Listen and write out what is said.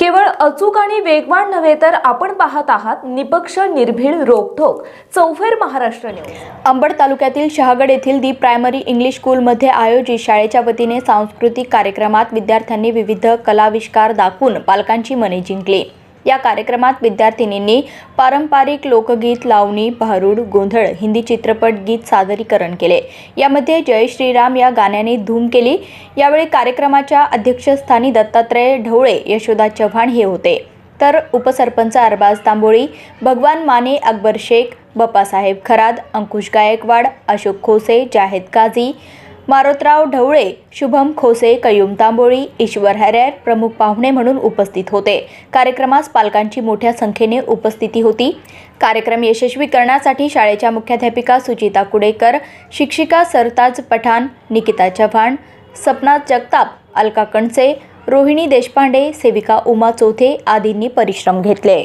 केवळ अचूक आणि वेगवान नव्हे तर आपण पाहत आहात निपक्ष निर्भीड रोखोक चौफेर महाराष्ट्र न्यूज. अंबड तालुक्यातील शहागड येथील दी प्रायमरी इंग्लिश स्कूलमध्ये आयोजित शाळेच्या वतीने सांस्कृतिक कार्यक्रमात विद्यार्थ्यांनी विविध कलाविष्कार दाखवून पालकांची मने जिंकली. या कार्यक्रमात विद्यार्थिनींनी पारंपरिक लोकगीत लावणी भारूड गोंधळ हिंदी चित्रपट गीत सादरीकरण केले. यामध्ये जय श्रीराम या गाण्याने धूम केली. यावेळी कार्यक्रमाच्या अध्यक्षस्थानी दत्तात्रय ढवळे यशोदा चव्हाण हे होते. तर उपसरपंच अरबाज तांबोळी भगवान माने अकबर शेख बप्पासाहेब खराद अंकुश गायकवाड अशोक खोसे जाहेद काझी मारोतराव ढवळे शुभम खोसे कयुम तांबोळी ईश्वर हरेर प्रमुख पाहुणे म्हणून उपस्थित होते. कार्यक्रमास पालकांची मोठ्या संख्येने उपस्थिती होती. कार्यक्रम यशस्वी करण्यासाठी शाळेच्या मुख्याध्यापिका सुचिता कुडेकर शिक्षिका सरताज पठाण निकिता चव्हाण सपना जगताप अलका कणसे रोहिणी देशपांडे सेविका उमा चौथे आदींनी परिश्रम घेतले.